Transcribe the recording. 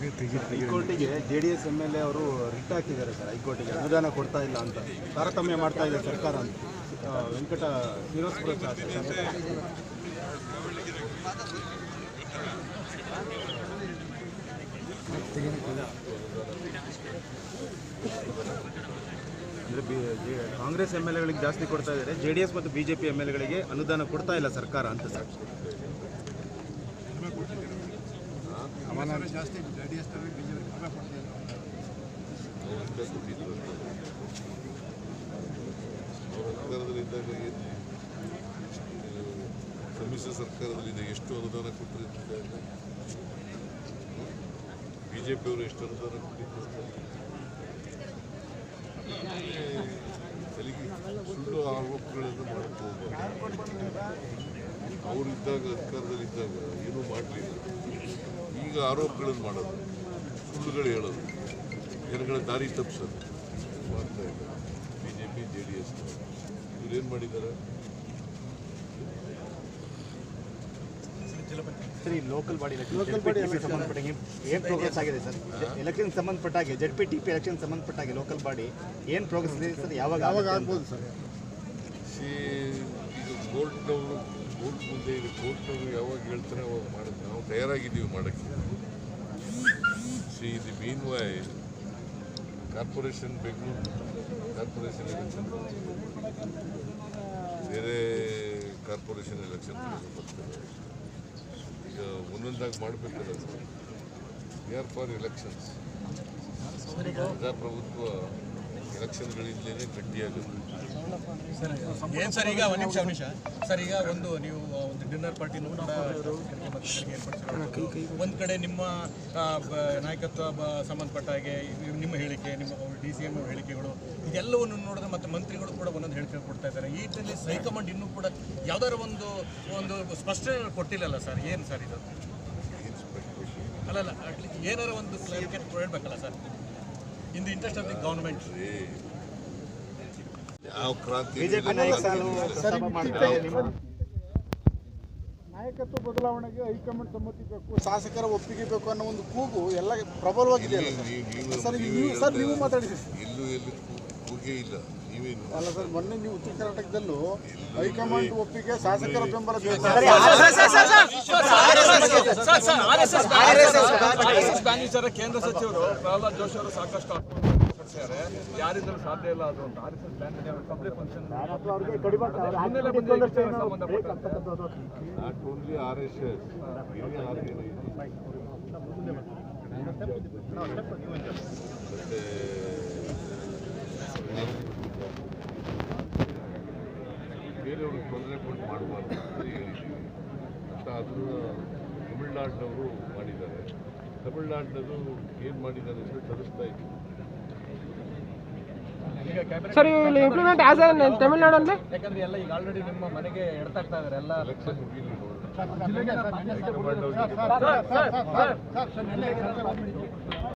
ಹೈಕೋರ್ಟಿಗೆ J D S M L A ಅವರು writ ಹಾಕಿದ್ದಾರೆ sir ಹೈಕೋರ್ಟಿಗೆ. ಅನುದಾನ ಕೊಡ್ತಾ ಇಲ್ಲ ಅಂತ. ತಾರತಮ್ಯ ಮಾಡ್ತಾ ಇದೆ ಸರ್ಕಾರ ಅಂತ. ವೆಂಕಟ ಶಿರೋಸ್ಪುರ ಅಂದರೆ ಬಿ ಕಾಂಗ್ರೆಸ್ ಎಂ ಎಲ್ ಎಗಳಿಗೆ ಜಾಸ್ತಿ ಕೊಡ್ತಾ ಇದ್ದಾರೆ. ಜೆ ಡಿ ಎಸ್ ಮತ್ತು B J P M L ಎಗಳಿಗೆ ಅನುದಾನ ಕೊಡ್ತಾ ಇಲ್ಲ ಸರ್ಕಾರ ಅಂತ ಸರ್. ಸರ್ಕಾರದಲ್ಲಿದ್ದಾಗ ಏನು? ಸಮ್ಮಿಶ್ರ ಸರ್ಕಾರದಲ್ಲಿದೆ ಎಷ್ಟು ಅನುದಾನ ಕೊಟ್ಟಿರ್ತಾರೆ ಬಿ ಜೆ ಪಿಯವರು ಎಷ್ಟು ಅನುದಾನ ಕೊಟ್ಟಿರ್ತಾರೆ ಸುಳ್ಳು ಆರೋಪಗಳನ್ನು ಮಾಡಕ್ಕೆ ಹೋಗ್ಬಾರ್ದು ಅವರಿದ್ದಾಗ ಅಧಿಕಾರದಲ್ಲಿದ್ದಾಗ ಏನೂ ಮಾಡಲಿಲ್ಲ. ಈಗ ಆರೋಪಗಳನ್ನು ಮಾಡೋದು ಸುಳ್ಳುಗಳು ಹೇಳೋದು ಜನಗಳ ದಾರಿ ತಪ್ಪಿಸೋದು ಮಾಡ್ತಾ ಇದ್ದಾರೆ. B J P J D S ಇವ್ರೇನು ಮಾಡಿದ್ದಾರೆ ಸರಿ ಲೋಕಲ್ ಬಾಡಿ ಲೋಕಲ್ ಬಾಡಿ ಸಂಬಂಧಪಟ್ಟಾಗೆ ಏನು ಪ್ರೋಗ್ರೆಸ್ ಆಗಿದೆ sir? Election ಸಂಬಂಧಪಟ್ಟಾಗೆ Z P T P election ಸಂಬಂಧಪಟ್ಟಾಗೆ local body ಏನು ಪ್ರೋಗ್ರೆಸ್ ಇದೆ ಸರ್? ಯಾವಾಗ ಯಾವಾಗ ಆಗ್ಬೋದು ಸರ್? ಸಿ ಇದು ಕೋರ್ಟ್ನವರು ಕೋರ್ಟ್ ಮುಂದೆ ಈಗ ಕೋರ್ಟ್ನವರು ಯಾವಾಗ ಹೇಳ್ತಾರೆ, ಅವಾಗ ಮಾಡೋದು ನಾವು ತಯಾರಾಗಿದ್ದೀವಿ ಮಾಡೋಕ್ಕೆ. ಸಿ ಇದು mean why corporation Bengaluru corporation election ಬೇರೆ ಕಾರ್ಪೊರೇಷನ್ ಎಲೆಕ್ಷನ್ ಈಗ ಒಂದೊಂದಾಗಿ ಮಾಡಬೇಕಲ್ಲ ವಿ ಆರ್ ಫಾರ್ ಎಲೆಕ್ಷನ್ಸ್ ಪ್ರಜಾಪ್ರಭುತ್ವ ಎಲೆಕ್ಷನ್ಗಳಿಂದಲೇ ಗಟ್ಟಿಯಾಗುತ್ತೆ ಏನ್ ಸರ್, ಈಗ ಒಂದು ನಿಮಿಷ ನಿಮಿಷ. ಸರ್, ಈಗ ಒಂದು ನೀವು ಒಂದು ಡಿನ್ನರ್ ಪಾರ್ಟಿನೂ ಕೂಡ ಒಂದ್ ಕಡೆ ನಿಮ್ಮ ನಾಯಕತ್ವ ಸಂಬಂಧಪಟ್ಟ ಹಾಗೆ ನಿಮ್ಮ ಹೇಳಿಕೆ, ನಿಮ್ಮ ಡಿ ಸಿ ಎಂ ಹೇಳಿಕೆಗಳು, ಇದೆಲ್ಲವನ್ನು ನೋಡಿದ್ರೆ ಮತ್ತೆ ಮಂತ್ರಿಗಳು ಕೂಡ ಒಂದೊಂದು ಹೇಳಿಕೆ ಕೊಡ್ತಾ ಇದ್ದಾರೆ. ಈ ನಿಟ್ಟಿನಲ್ಲಿ ಹೈಕಮಾಂಡ್ ಇನ್ನೂ ಕೂಡ ಯಾವ್ದಾದ್ರು ಒಂದು ಒಂದು ಸ್ಪಷ್ಟನೆ ಕೊಟ್ಟಿಲ್ಲಲ್ಲ ಸರ್? ಏನು ಸರ್ ಇದು? ಅಲ್ಲಲ್ಲ ಅಟ್ಲೀಸ್ಟ್ ಏನಾರ ಒಂದು ಕ್ಲಾರಿಫಿಕೇಟ್ ಕೊಡಬೇಕಲ್ಲ sir? In the interest of the government ಯಾವ ಕ್ರಾಂತಿ ಬಿಜೆಪಿ ನಾಯಕತ್ವ ಬದಲಾವಣೆಗೆ ಹೈಕಮಾಂಡ್ ಸಮ್ಮತಿ ಬೇಕು ಶಾಸಕರ ಒಪ್ಪಿಗೆ ಬೇಕು ಅನ್ನೋ ಒಂದು ಕೂಗು ಎಲ್ಲ ಪ್ರಬಲವಾಗಿದೆಯಲ್ಲ ಸರ್ ನೀವು- ಸರ್ ಎಲ್ಲೂ ಕೂಗೇ ಇಲ್ಲ ನೀವೇನು ಅಲ್ಲ ಸರ್ ಮೊನ್ನೆ ನೀವು ಉತ್ತರ ಕರ್ನಾಟಕದಲ್ಲೂ ಹೈಕಮಾಂಡ್ ಒಪ್ಪಿಗೆ ಶಾಸಕರ ಬೆಂಬಲ ಕೇಂದ್ರ ಸಚಿವರು ಪ್ರಹ್ಲಾದ್ ಜೋಶಿ ಅವರು ಸಾಕಷ್ಟು ಯಾರಿಂದಲೂ ಸಾಧ್ಯ ಇಲ್ಲ ಅದು ಅಂತ R S S function not only R S ಬೇರೆಯವ್ರಿಗೆ ತೊಂದರೆ ಕೊಟ್ಟು ಮಾಡಬಾರ್ದು ಅಂತ ಹೇಳಿದ್ದೀವಿ ಅಂತ ಅದನ್ನು ತಮಿಳ್ನಾಡಿನವರು ಮಾಡಿದ್ದಾರೆ. ತಮಿಳ್ನಾಡಿನದು ಏನು ಮಾಡಿದ್ದಾರೆ ಅಂತ ತರಿಸ್ತಾ ಇದ್ದೀವಿ ಸರ್ ಇಲ್ಲಿ ಇಂಪ್ಲಿಮೆಂಟ್ ಆಸ್ ಆನ್ ತಮಿಳ್ನಾಡು ಅಂದ್ರೆ ಯಾಕಂದ್ರೆ ಎಲ್ಲ ಈಗ ಆಲ್ರೆಡಿ ನಿಮ್ಮ ಮನೆಗೆ ಎಡ್ತಾಗ್ತಾ ಇದಾರೆ ಎಲ್ಲ ಸರ್ ಸರ್ ಸರ್ ಸರ್